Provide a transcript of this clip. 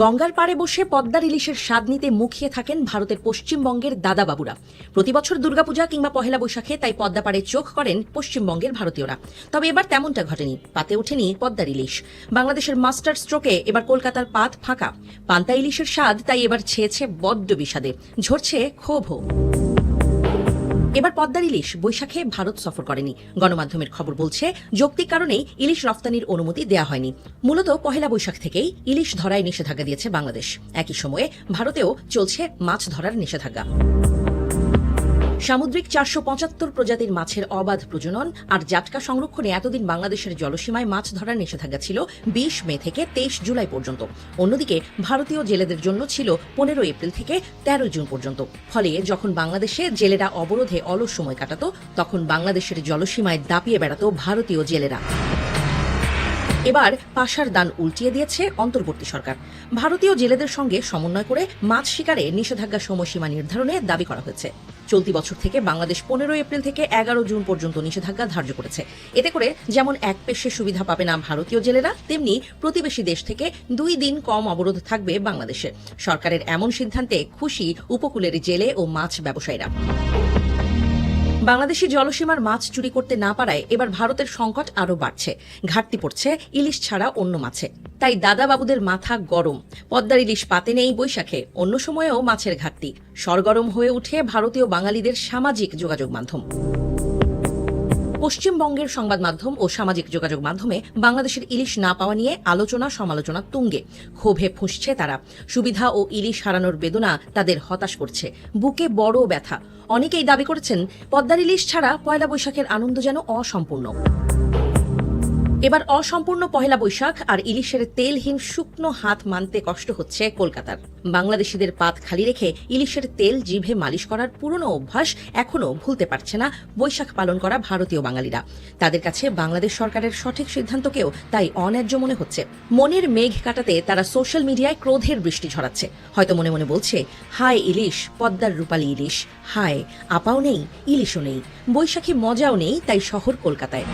গঙ্গার পাড়ে বসে পদ্মার ইলিশের স্বাদ নিতে মুখিয়ে থাকেন ভারতের পশ্চিমবঙ্গের দাদাবাবুরা। প্রতিবছর দুর্গাপূজা কিংবা পহেলা বৈশাখে তাই পদ্মা পাড়ে চোখ করেন পশ্চিমবঙ্গের ভারতীয়রা। তবে এবার তেমনটা ঘটেনি, পাতে ওঠেনি পদ্মার ইলিশ। বাংলাদেশের মাস্টার স্ট্রোকে এবার কলকাতার পাত ফাঁকা। পান্তা ইলিশের স্বাদ তাই এবার ছেয়েছে বড্ড বিষাদে, ঝরছে ক্ষোভও এবার পদ্মার ইলিশ বৈশাখে ভারত সফর করেনি। গণমাধ্যমের খবর বলছে, যৌক্তিক কারণেই ইলিশ রফতানির অনুমতি দেওয়া হয়নি। মূলত পহেলা বৈশাখ থেকেই ইলিশ ধরায় নিষেধাজ্ঞা দিয়েছে বাংলাদেশ। একই সময়ে ভারতেও চলছে মাছ ধরার নিষেধাজ্ঞা। সামুদ্রিক চারশো পঁচাত্তর প্রজাতির মাছের অবাধ প্রজনন আর জাটকা সংরক্ষণে এতদিন বাংলাদেশের জলসীমায় মাছ ধরার নিষেধাজ্ঞা ছিল বিশ মে থেকে তেইশ জুলাই পর্যন্ত। অন্যদিকে ভারতীয় জেলেদের জন্য ছিল পনেরো এপ্রিল থেকে তেরো জুন পর্যন্ত। ফলে যখন বাংলাদেশে জেলেরা অবরোধে অলস সময় কাটাত, তখন বাংলাদেশের জলসীমায় দাপিয়ে বেড়াত ভারতীয় জেলেরা। এবার পাশার দান উল্টিয়ে দিয়েছে অন্তর্বর্তী সরকার। ভারতীয় জেলেদের সঙ্গে সমন্বয় করে মাছ শিকারে নিষেধাজ্ঞা সময়সীমা নির্ধারণে দাবি করা হয়েছে। চলতি বছর থেকে বাংলাদেশ পনেরো এপ্রিল থেকে এগারো জুন পর্যন্ত নিষেধাজ্ঞা ধার্য করেছে। এতে করে যেমন এক পেশে সুবিধা পাবে না ভারতীয় জেলেরা, তেমনি প্রতিবেশী দেশ থেকে দুই দিন কম অবরোধ থাকবে বাংলাদেশে। সরকারের এমন সিদ্ধান্তে খুশি উপকূলের জেলে ও মাছ ব্যবসায়ীরা। বাংলাদেশি জলসীমার মাছ চুরি করতে না পারায় এবার ভারতের সংকট আরও বাড়ছে। ঘাটতি পড়ছে, ইলিশ ছাড়া অন্য মাছে। তাই দাদাবাবুদের মাথা গরম। পদ্মার ইলিশ পাতে নেই বৈশাখে, অন্য সময়েও মাছের ঘাটতি। সরগরম হয়ে উঠে ভারতীয় বাঙালিদের সামাজিক যোগাযোগ মাধ্যম। পশ্চিমবঙ্গের সংবাদ মাধ্যম ও সামাজিক যোগাযোগ মাধ্যমে বাংলাদেশের ইলিশ না পাওয়া নিয়ে আলোচনা সমালোচনা তুঙ্গে। ক্ষোভে ফুঁসছে তারা। সুবিধা ও ইলিশ হারানোর বেদনা তাদের হতাশ করছে। বুকে বড় ব্যথা। অনেকেই দাবি করেছেন, পদ্মার ইলিশ ছাড়া পয়লা বৈশাখের আনন্দ যেন অসম্পূর্ণ। এবার অসম্পূর্ণ পহেলা বৈশাখ আর ইলিশের তেলহীন শুকনো হাত মানতে কষ্ট হচ্ছে কলকাতার। বাংলাদেশিদের পাত খালি রেখে ইলিশের তেল জিভে মালিশ করার পুরনো অভ্যাস এখনও ভুলতে পারছে না বৈশাখ পালন করা ভারতীয় বাঙালিরা। তাদের কাছে বাংলাদেশ সরকারের সঠিক সিদ্ধান্তকেও তাই অন্যায্য মনে হচ্ছে। মনের মেঘ কাটাতে তারা সোশ্যাল মিডিয়ায় ক্রোধের বৃষ্টি ঝরাচ্ছে। হয়তো মনে মনে বলছে, হায় ইলিশ, পদ্মার রূপালী ইলিশ, হায়, আপাও নেই, ইলিশও নেই। বৈশাখী মজাও নেই, তাই শহর কলকাতায়।